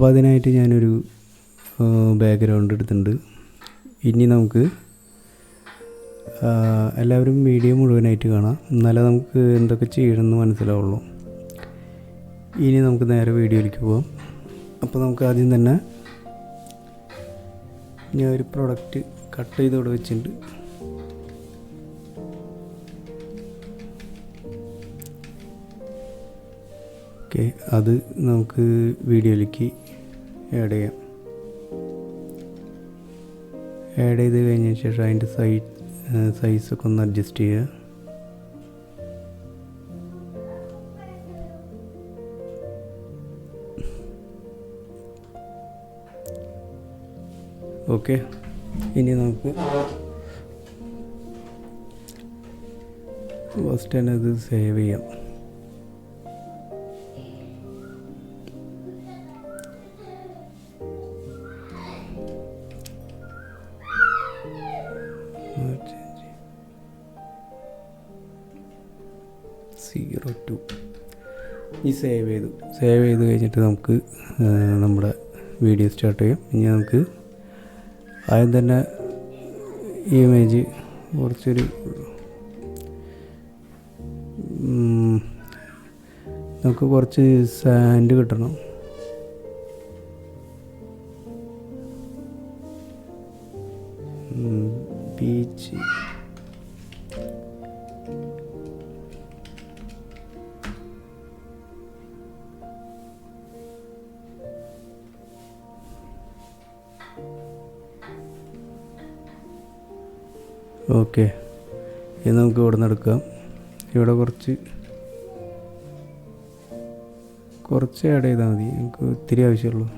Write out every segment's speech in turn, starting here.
അപ്പോൾ അതിനായിട്ട് ഞാനൊരു ബാക്ക്ഗ്രൗണ്ട് എടുത്തിട്ടുണ്ട്. ഇനി നമുക്ക് എല്ലാവരും വീഡിയോ മുഴുവനായിട്ട് കാണാം. എന്നാലേ നമുക്ക് എന്തൊക്കെ ചെയ്യണമെന്ന് മനസ്സിലാവുള്ളൂ. ഇനി നമുക്ക് നേരെ വീഡിയോയിലേക്ക് പോവാം. അപ്പോൾ നമുക്ക് ആദ്യം തന്നെ ഞാൻ ഒരു പ്രൊഡക്റ്റ് കട്ട് ചെയ്ത് ഇവിടെ വെച്ചിട്ടുണ്ട്. ഓക്കെ അത് നമുക്ക് വീഡിയോയിലേക്ക് ആഡ് ചെയ്യാം. ആഡ് ചെയ്ത് കഴിഞ്ഞ ശേഷം അതിന്റെ സൈ സൈസൊക്കെ ഒന്ന് അഡ്ജസ്റ്റ് ചെയ്യുക. ഓക്കെ ഇനി നമുക്ക് ഫസ്റ്റ് തന്നെ ഇത് സേവ് ചെയ്യാം. സേവ് ചെയ്തു. സേവ് ചെയ്ത് കഴിഞ്ഞിട്ട് നമുക്ക് നമ്മുടെ വീഡിയോ സ്റ്റാർട്ട് ചെയ്യാം. ഇനി നമുക്ക് ആദ്യം തന്നെ ഈ ഇമേജ് കുറച്ചൊരു നമുക്ക് കുറച്ച് സാൻഡ് കിട്ടണം. ഓക്കെ. ഇത് നമുക്ക് ഇവിടെ നിന്ന് എടുക്കാം. ഇവിടെ കുറച്ച് കുറച്ച് ആഡ് ചെയ്താൽ മതി. എനിക്ക് ഒത്തിരി ആവശ്യമുള്ളൂ.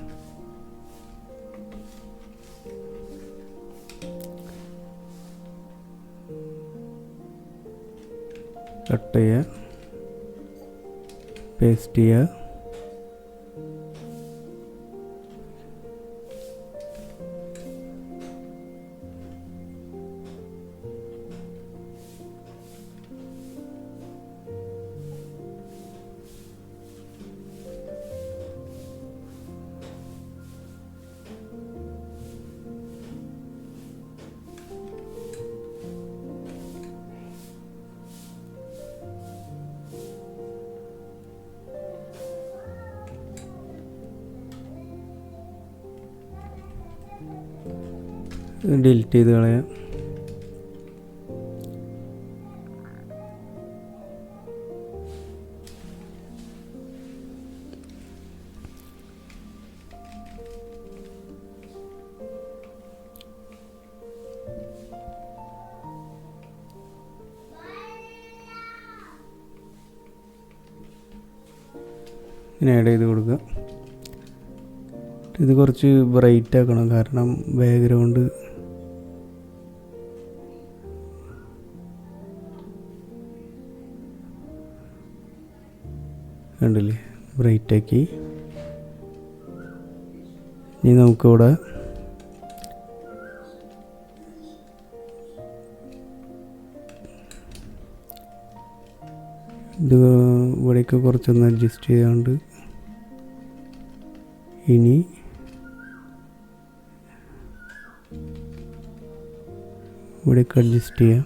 കട്ട് ചെയ്യുക പേസ്റ്റ് ചെയ്യുക ഡിലീറ്റ് ചെയ്ത് കളയാം. ഇങ്ങനെ ആഡ് ചെയ്ത് കൊടുക്കുക. ഇത് കുറച്ച് ബ്രൈറ്റ് ആക്കണം. കാരണം ബാക്ക്ഗ്രൗണ്ട് കണ്ടില്ലേ? ബ്രൈറ്റ് ആക്കി ഇനി നമുക്കിവിടെ ഇത് ഇവിടേക്ക് കുറച്ചൊന്ന് അഡ്ജസ്റ്റ് ചെയ്യാണ്ട് ഇനി ഇവിടേക്ക് അഡ്ജസ്റ്റ് ചെയ്യാം.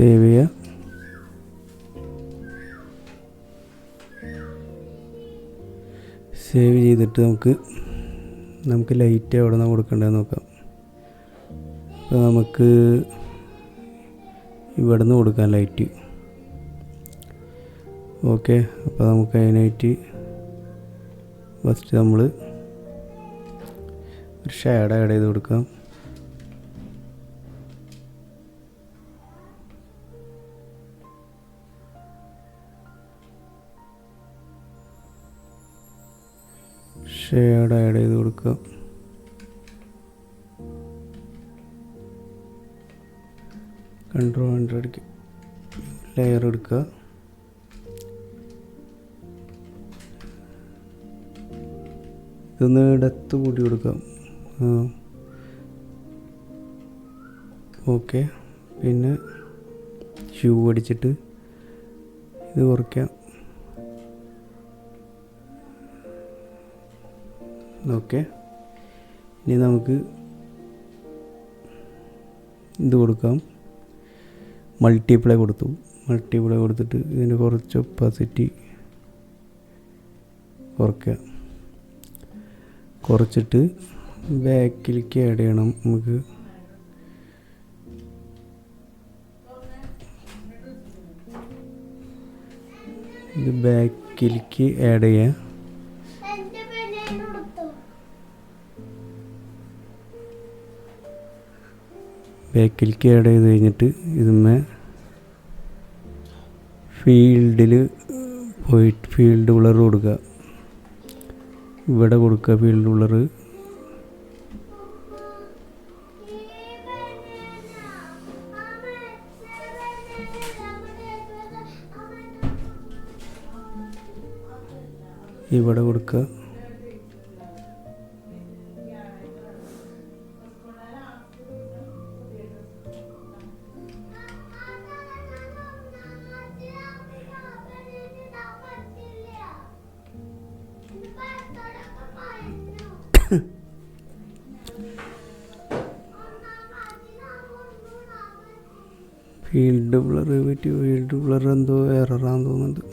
സേവ് ചെയ്യുക സേവ് ചെയ്തിട്ട് നമുക്ക് നമുക്ക് ലൈറ്റ് എവിടെ നിന്ന് കൊടുക്കേണ്ടതെന്ന് നോക്കാം. അപ്പോൾ നമുക്ക് ഇവിടെ നിന്ന് കൊടുക്കാം ലൈറ്റ്. ഓക്കെ അപ്പോൾ നമുക്ക് അതിനായിട്ട് ഫസ്റ്റ് നമ്മൾ ഒരു ഷാഡ് ആഡ് ചെയ്ത് കൊടുക്കാം. ഷെയ്ഡ് ആഡ് ചെയ്ത് കൊടുക്കുക. കൺട്രോൾ ഹൺഡ്രഡ് ലെയർ എടുക്കുക. ഇതൊന്ന് ഡെത്ത് കൂട്ടി കൊടുക്കാം ഓക്കെ പിന്നെ ഷൂ അടിച്ചിട്ട് ഇത് കുറയ്ക്കാം ഓക്കെ ഇനി നമുക്ക് ഇത് കൊടുക്കാം. മൾട്ടിപ്ലൈ കൊടുത്തു. മൾട്ടിപ്ലൈ കൊടുത്തിട്ട് ഇതിന് കുറച്ച് ഒപ്പാസിറ്റി കുറയ്ക്കുക കുറച്ചിട്ട് ബാക്കിലേക്ക് ആഡ് ചെയ്യണം നമുക്ക്. ഇത് ബാക്കിലേക്ക് ആഡ് ചെയ്യാം. ബാക്കിലേക്ക് ആഡ് ചെയ്ത് കഴിഞ്ഞിട്ട് ഇതുമ്മേ ഫീൽഡിൽ പോയിട്ട് ഫീൽഡ് ഉളർ കൊടുക്കുക. ഇവിടെ കൊടുക്കുക ഫീൽഡ് ഉളർ ഇവിടെ കൊടുക്കുക. ഫീൽഡ് ബ്ലർ എന്തോ എററാന്ന് തോന്നുന്നുണ്ട്.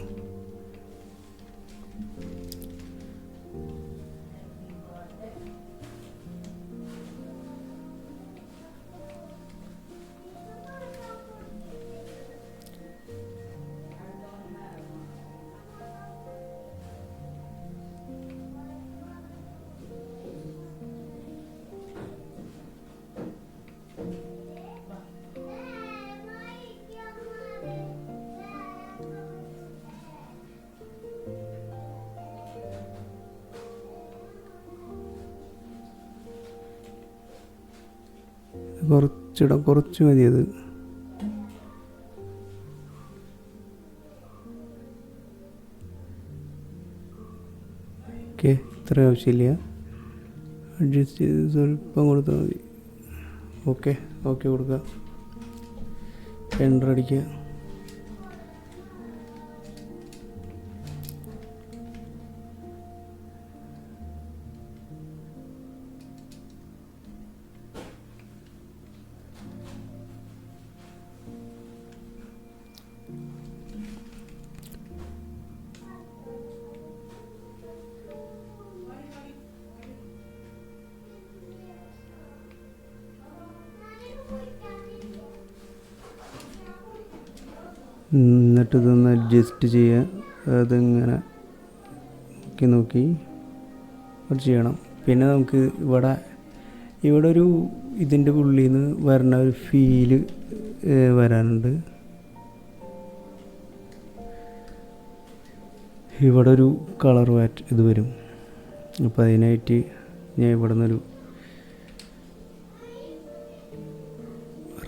കുറച്ചിടം കുറച്ച് മതി അത്. ഓക്കെ ഇത്ര ആവശ്യമില്ല. അഡ്ജസ്റ്റ് ചെയ്ത് സ്വല്പം കൊടുത്താൽ മതി. ഓക്കെ ഓക്കെ കൊടുക്കുക എന്റർ അടിക്കുക എന്നിട്ട് ഇതൊന്ന് അഡ്ജസ്റ്റ് ചെയ്യുക അതിങ്ങനെ നോക്കി നോക്കി ചെയ്യണം. പിന്നെ നമുക്ക് ഇവിടെ ഇവിടെ ഒരു ഇതിന്റെ ഉള്ളിൽ നിന്ന് വരണ ഒരു ഫീൽ വരാനുണ്ട്. ഇവിടെ ഒരു കളർ വാറ്റ് ഇത് വരും. അപ്പോൾ അതിനായിട്ട് ഞാൻ ഇവിടെ നിന്നൊരു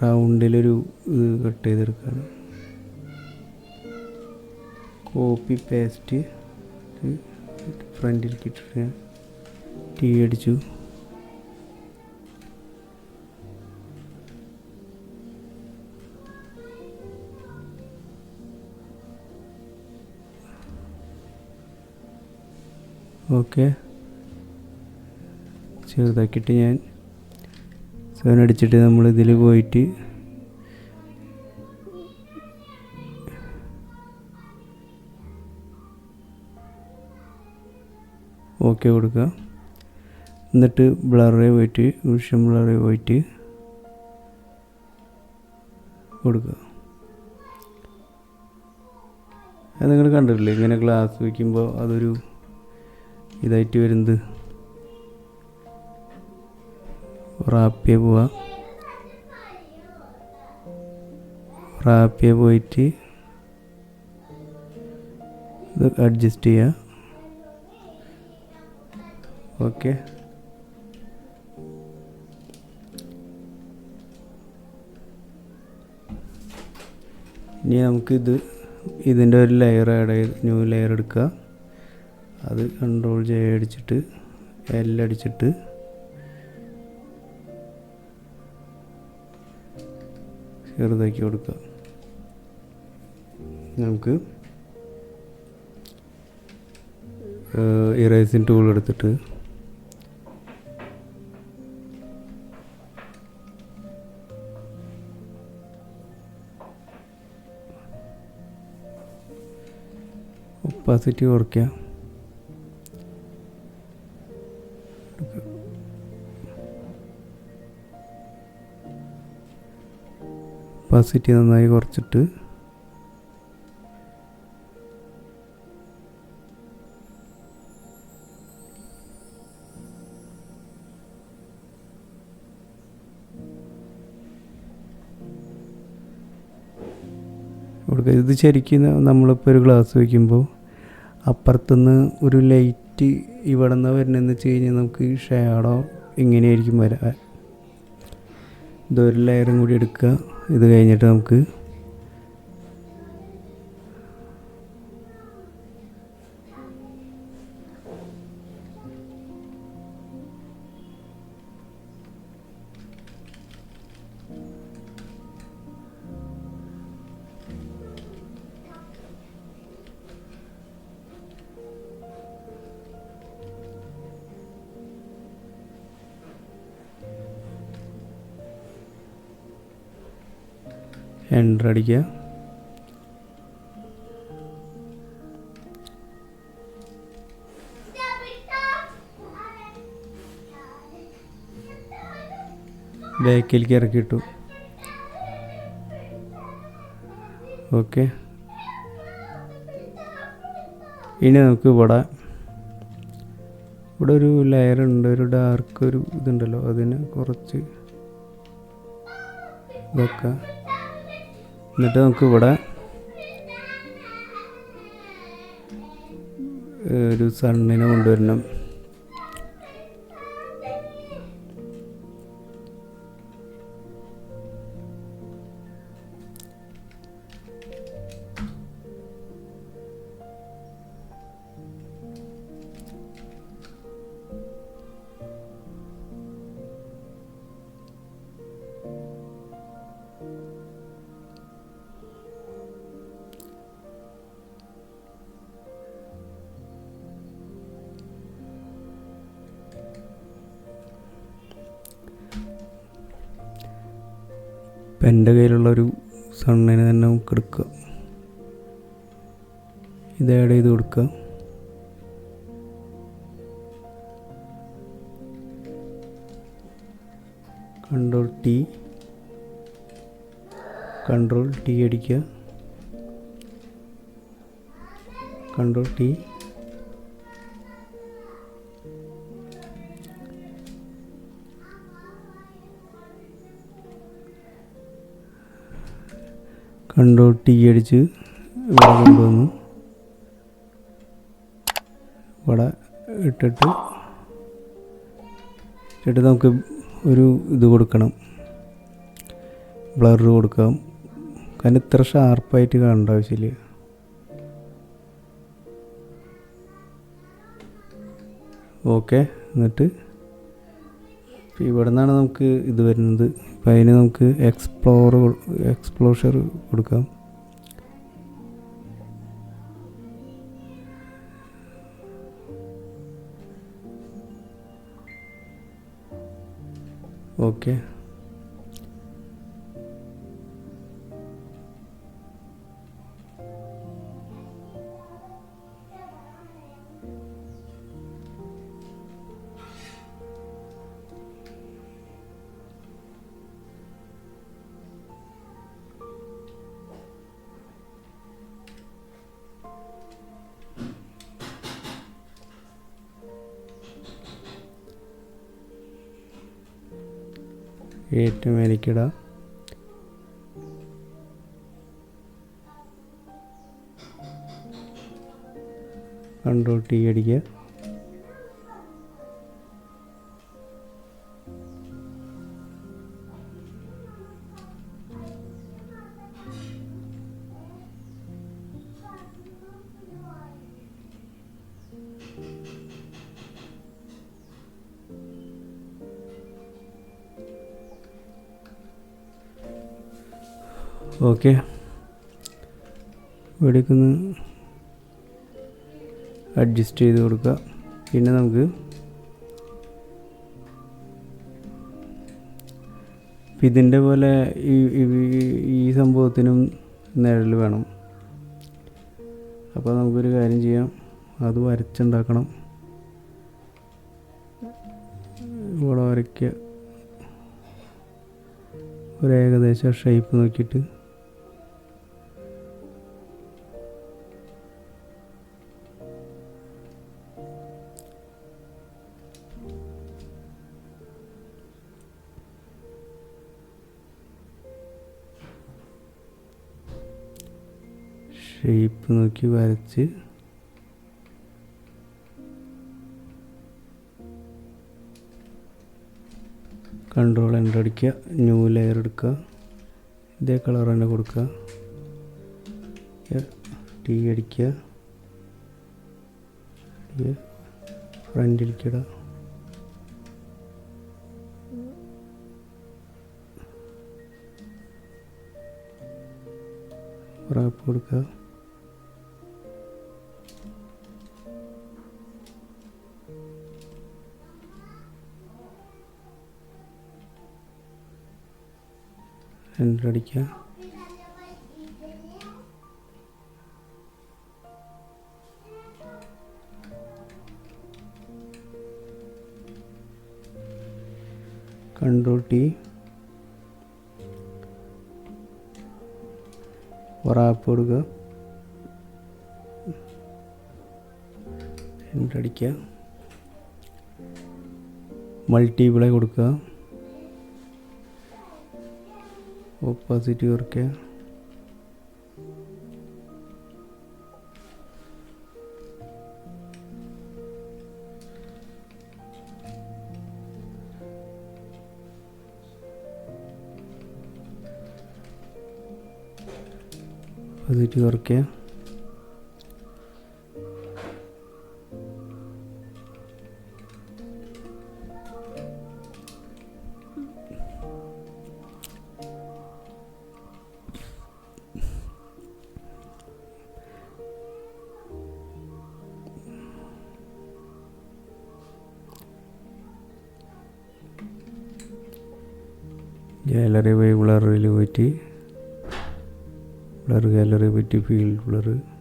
റൗണ്ടിലൊരു ഇത് കട്ട് ചെയ്തെടുക്കുകയാണ് കോപ്പി പേസ്റ്റ് ഫ്രണ്ടിൽ ഇട്ടിട്ട് ടീ അടിച്ചു. ഓക്കെ. ചെറുതാക്കിയിട്ട് ഞാൻ സെവൻ അടിച്ചിട്ട് നമ്മൾ ഇതിൽ പോയിട്ട് ഓക്കെ കൊടുക്കുക. എന്നിട്ട് ബ്ലറെ പോയിട്ട് വിഷൻ ബ്ലറെ പോയിട്ട് കൊടുക്കുക. അത് നിങ്ങൾ കണ്ടിട്ടില്ലേ? ഇങ്ങനെ ഗ്ലാസ് വയ്ക്കുമ്പോൾ അതൊരു ഇതായിട്ട് വരുന്നത്. റാപ്പിയ പോവാ റാപ്പിയ പോയിട്ട് ഇത് അഡ്ജസ്റ്റ് ചെയ്യുക. ഓക്കെ ഇനി നമുക്കിത് ഇതിന്റെ ഒരു ലെയർ ആഡ് ചെയ്ത് ന്യൂ ലെയർ എടുക്കുക. അത് കൺട്രോൾ ജെ അടിച്ചിട്ട് എൽ അടിച്ചിട്ട് ചെറുതാക്കി കൊടുക്കുക. നമുക്ക് ഇറേസിൻ ടൂൾ എടുത്തിട്ട് ഒപ്പാസിറ്റി കുറയ്ക്കുക കപ്പാസിറ്റി നന്നായി കുറച്ചിട്ട്. ഇത് ശരിക്കും നമ്മളിപ്പോൾ ഒരു ഗ്ലാസ് വയ്ക്കുമ്പോൾ അപ്പുറത്തുനിന്ന് ഒരു ലൈറ്റ് ഇവിടെ നിന്ന് വരുന്നതെന്ന് വെച്ച് കഴിഞ്ഞാൽ നമുക്ക് ഷാഡോ ഇങ്ങനെയായിരിക്കും വരാൻ ഇതൊരു ലെയറും കൂടി എടുക്കുക. ഇത് കഴിഞ്ഞിട്ട് നമുക്ക് എന്റർ അടിക്കുക. ബാക്കിലേക്ക് ഇറക്കിയിട്ടു. ഓക്കെ ഇനി നമുക്ക് ഇവിടെ ഇവിടെ ഒരു ലെയർ ഉണ്ട് ഒരു ഡാർക്ക് ഒരു ഇതുണ്ടല്ലോ അതിന് കുറച്ച് വെക്കാം എന്നിട്ട് നമുക്ക് ഇവിടെ ഒരു സണ്ണിനെ കൊണ്ടുവരണം. എന്റെ കയ്യിലുള്ള ഒരു സണ്ണിനെ തന്നെ നമുക്ക് എടുക്കുക ഇത് ആഡ് ചെയ്ത് കൊടുക്കുക. കൺട്രോൾ ടി കൺട്രോൾ ടി അടിക്കുക. കൺട്രോൾ ടി കൺട്രോൾ ടീ അടിച്ച് ഇവിടെ കൊണ്ടുവന്നു. ഇവിടെ ഇട്ടിട്ട് ഇട്ടിട്ട് നമുക്ക് ഒരു ഇത് കൊടുക്കണം. ബ്ലർ കൊടുക്കാം. കാരണം ഇത്ര ഷാർപ്പായിട്ട് കാണേണ്ട ആവശ്യമില്ല. ഓക്കെ എന്നിട്ട് ഇവിടെ നിന്നാണ് നമുക്ക് ഇത് വരുന്നത്. അപ്പം അതിന് നമുക്ക് എക്സ്പ്ലോർ എക്സ്പ്ലോഷർ കൊടുക്കാം. ഓക്കെ ഏറ്റവും മേലേക്കിടാം കൺട്രോൾ ടി അടിക്കുക. ഓക്കെ. ഇവിടേക്കൊന്ന് അഡ്ജസ്റ്റ് ചെയ്ത് കൊടുക്കുക. പിന്നെ നമുക്ക് ഇതിന്റെ പോലെ ഈ- ഈ സംഭവത്തിനും നിഴൽ വേണം. അപ്പോൾ നമുക്കൊരു കാര്യം ചെയ്യാം. അത് വരച്ചുണ്ടാക്കണം. ഇവിടെ വരയ്ക്കുക. ഒരു ഏകദേശം ഷേപ്പ് നോക്കിയിട്ട്. നോക്കി വരച്ച്. കൺട്രോൾ എന്റർ അടിക്കുക. ന്യൂ ലെയർ എടുക്കുക. ഇതേ കളർ തന്നെ കൊടുക്കുക. ടീ അടിക്കുക. ഫ്രണ്ടിലേക്കിട റാപ്പ് കൊടുക്കുക. എന്റർ അടിക്കുക കൺട്രോൾ ടി. റാപ്പ് കൊടുക്കുക. എന്റർ അടിക്കുക മൾട്ടിപ്ലൈ കൊടുക്കുക. ഓപ്പോസിറ്റ് കുറയ്ക്കുക ഓപ്പോസിറ്റ് കുറയ്ക്കുക ഗാലറി പോയി ബ്ലറിൽ പോയിട്ട് ബ്ലർ ഗാലറി പോയിട്ട് ഫീൽഡ് ബ്ലർ ഈ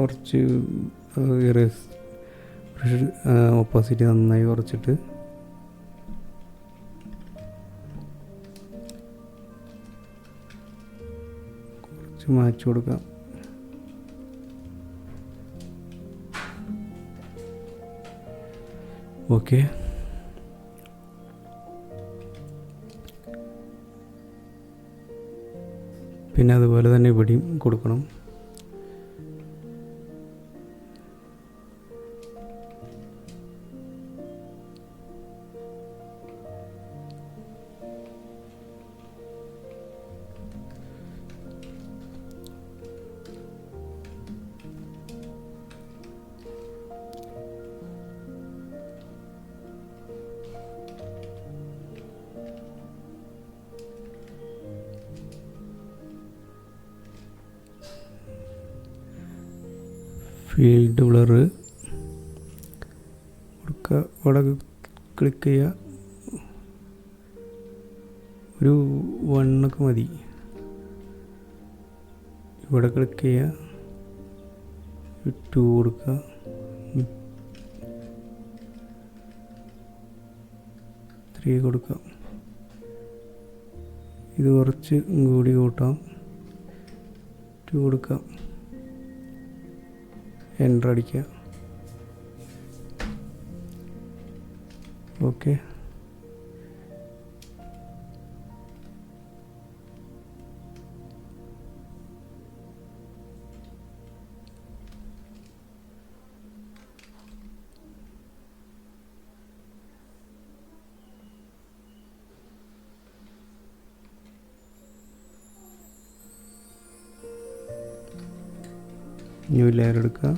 കുറച്ച് ഇറേസ് ഓപ്പോസിറ്റ് നന്നായി കുറച്ചിട്ട് കുറച്ച് മാച്ച് കൊടുക്കാം. ഓക്കെ. പിന്നെ അതുപോലെ തന്നെ ഇവിടെയും കൊടുക്കണം. ഫീൽഡ് ബ്ലർ കൊടുക്കുക അവിടെ ക്ലിക്ക് ചെയ്യുക ഒരു വണ്ണൊക്കെ മതി. ഇവിടെ ക്ലിക്ക് ചെയ്യുക ടു കൊടുക്കുക ത്രീ കൊടുക്കുക ഇത് കുറച്ച് കൂടി കൂട്ടാം. ടു കൊടുക്കാം. എന്റർ അടിക്കുക. ഓക്കെ ന്യൂ ലെയർ എടുക്കുക.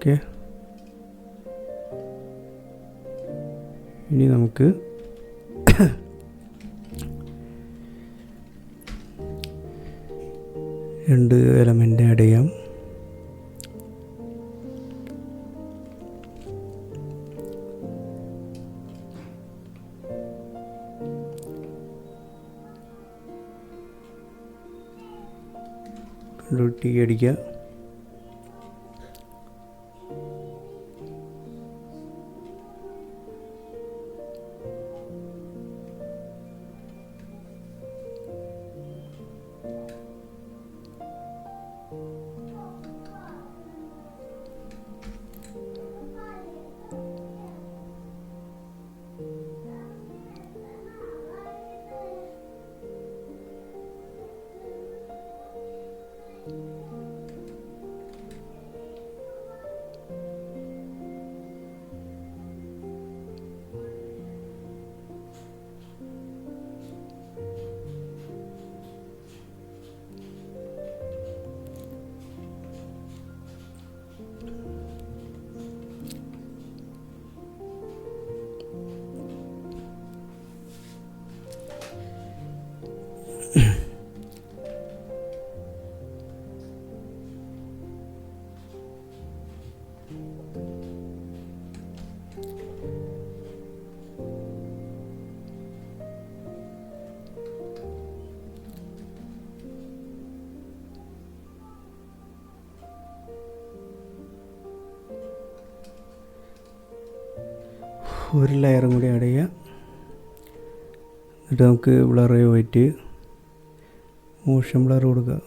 ഓക്കെ. ഇനി നമുക്ക് രണ്ട് എലമെന്റ് ആഡ് ചെയ്യാം. ടി അടിക്കുക. ഒരു ലെയറും കൂടി ആഡ് ചെയ്യുക എന്നിട്ട് നമുക്ക് ബ്ലർ പോയിട്ട് മോഷൻ ബ്ലർ കൊടുക്കുക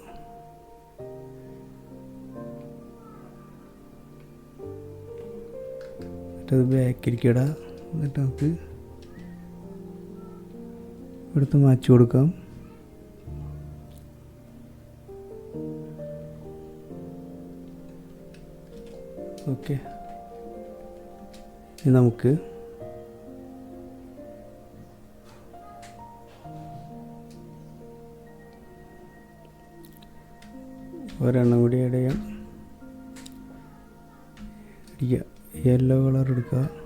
എന്നിട്ടത് ബാക്കിലേക്ക് ഇടാം. എന്നിട്ട് നമുക്ക് ഇവിടുത്തെ മാച്ച് കൊടുക്കാം. ഓക്കെ നമുക്ക് ഒരെണ്ണം കൂടി ആഡ് ചെയ്യാം. യെല്ലോ കളർ എടുക്കുക.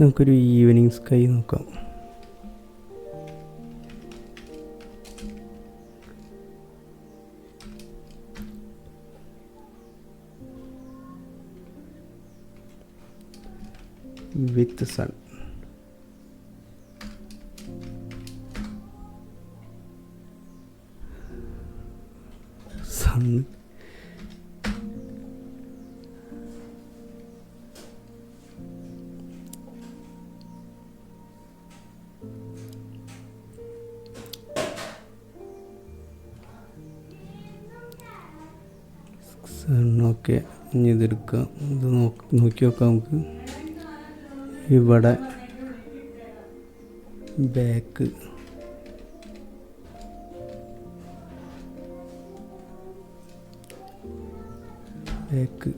നമുക്കൊരു ഈവനിങ് സ്കൈ നോക്കാം. വിത്ത് സൺ ഇനി ഇതെടുക്കാം ഇത് നോക്ക് നോക്കി നോക്കാം നമുക്ക്. ഇവിടെ ബാക്ക് ബാക്ക്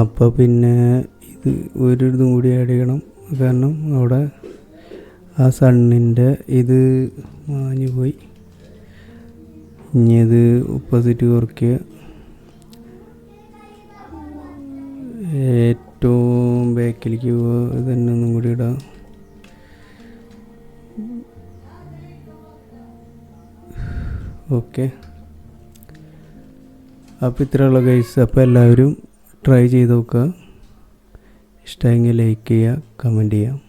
അപ്പോൾ പിന്നെ ഇത് ഒരു ഇതും കൂടി ആഡ് ചെയ്യണം. കാരണം അവിടെ ആ സണ്ണിന്റെ ഇത് മാഞ്ഞു പോയി. ഇനി ഇത് ഓപ്പോസിറ്റ് കുറയ്ക്കുക. ഏറ്റവും ബാക്കിലേക്ക് തന്നെ ഒന്നും കൂടി ഇടാം. ഓക്കെ അപ്പോൾ ഇത്രയുള്ള ഗൈസ് അപ്പോൾ എല്ലാവരും ട്രൈ ചെയ്ത് നോക്കുക. ഇഷ്ടമെങ്കിൽ ലൈക്ക് ചെയ്യുക കമന്റ് ചെയ്യുക.